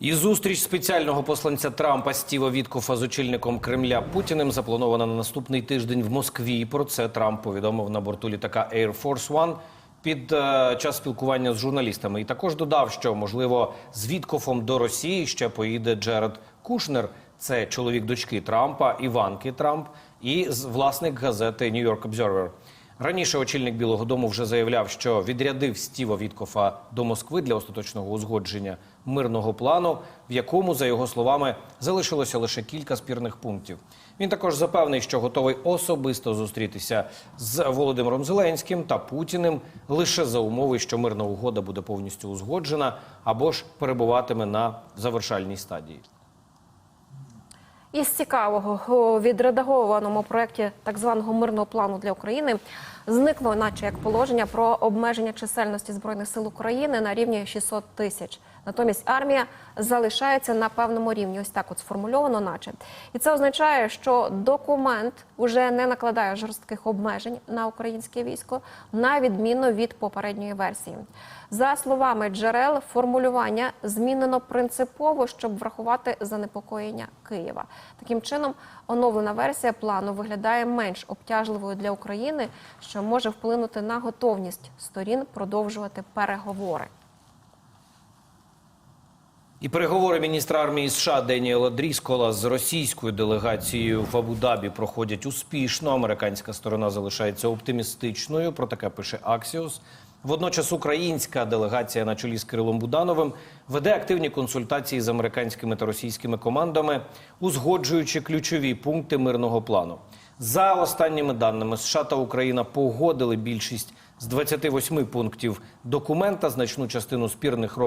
І зустріч спеціального посланця Трампа Стіва Віткофа з очільником Кремля Путіним запланована на наступний тиждень в Москві. Про це Трамп повідомив на борту літака Air Force One під е, час спілкування з журналістами. І також додав, що можливо з Віткофом до Росії ще поїде Джеред Кушнер. Це чоловік дочки Трампа, Іванки Трамп, і власник газети New York Observer. Раніше очільник Білого Дому вже заявляв, що відрядив Стіва Віткофа до Москви для остаточного узгодження мирного плану, в якому, за його словами, залишилося лише кілька спірних пунктів. Він також запевнив, що готовий особисто зустрітися з Володимиром Зеленським та Путіним лише за умови, що мирна угода буде повністю узгоджена або ж перебуватиме на завершальній стадії. Із цікавого у відредагованому проєкті так званого мирного плану для України зникло, наче як положення про обмеження чисельності збройних сил України на рівні 600 тисяч. Натомість армія залишається на певному рівні. Ось так от сформульовано, наче і це означає, що документ уже не накладає жорстких обмежень на українське військо, на відміну від попередньої версії. За словами джерел, формулювання змінено принципово, щоб врахувати занепокоєння Києва. Таким чином, оновлена версія плану виглядає менш обтяжливою для України, що може вплинути на готовність сторін продовжувати переговори. І переговори міністра армії США Деніела Дріскола з російською делегацією в Абу-Дабі проходять успішно. Американська сторона залишається оптимістичною. Про таке пише Аксіос. Водночас українська делегація на чолі з Кирилом Будановим веде активні консультації з американськими та російськими командами, узгоджуючи ключові пункти мирного плану. За останніми даними, США та Україна погодили більшість з 28 пунктів документа. Значну частину спірних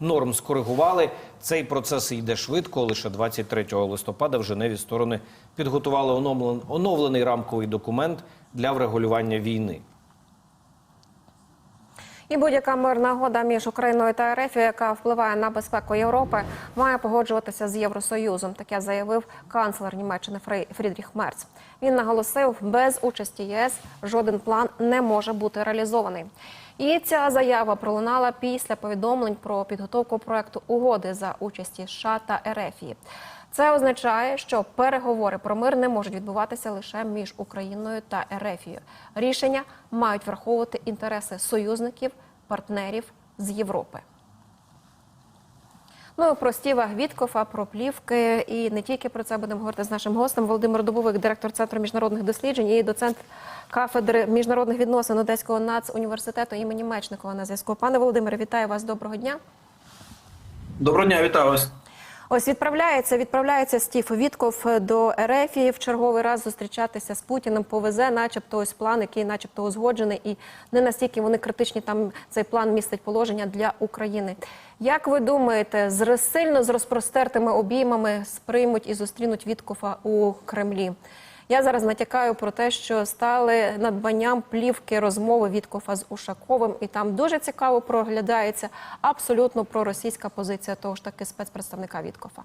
норм скоригували. Цей процес йде швидко. Лише 23 листопада в Женеві сторони підготували оновлен- оновлений рамковий документ для врегулювання війни. І будь-яка мирна угода між Україною та РФ, яка впливає на безпеку Європи, має погоджуватися з Євросоюзом. Таке заявив канцлер Німеччини Фрідріх Мерц. Він наголосив, без участі єС жоден план не може бути реалізований. І ця заява пролунала після повідомлень про підготовку проекту угоди за участі США та РФ. Це означає, що переговори про мир не можуть відбуватися лише між Україною та Ерефією. Рішення мають враховувати інтереси союзників, партнерів з Європи. Ну і про Стіва Віткофа, про плівки. І не тільки про це будемо говорити з нашим гостем. Володимир Дубовик, директор Центру міжнародних досліджень і доцент кафедри міжнародних відносин Одеського нацуніверситету імені Мечникова на зв'язку. Пане Володимире, вітаю вас. Доброго дня. Доброго дня, вітаю вас. Ось відправляється, відправляється Стів Вітков до РФ в черговий раз зустрічатися з Путіним. Повезе, начебто, ось план, який, начебто, узгоджений, і не настільки вони критичні. Там цей план містить положення для України. Як ви думаєте, з сильно з розпростертими обіймами сприймуть і зустрінуть Віткофа у Кремлі? Я зараз натякаю про те, що стали надбанням плівки розмови Віткофа з Ушаковим, і там дуже цікаво проглядається абсолютно проросійська позиція того ж таки спецпредставника Віткофа.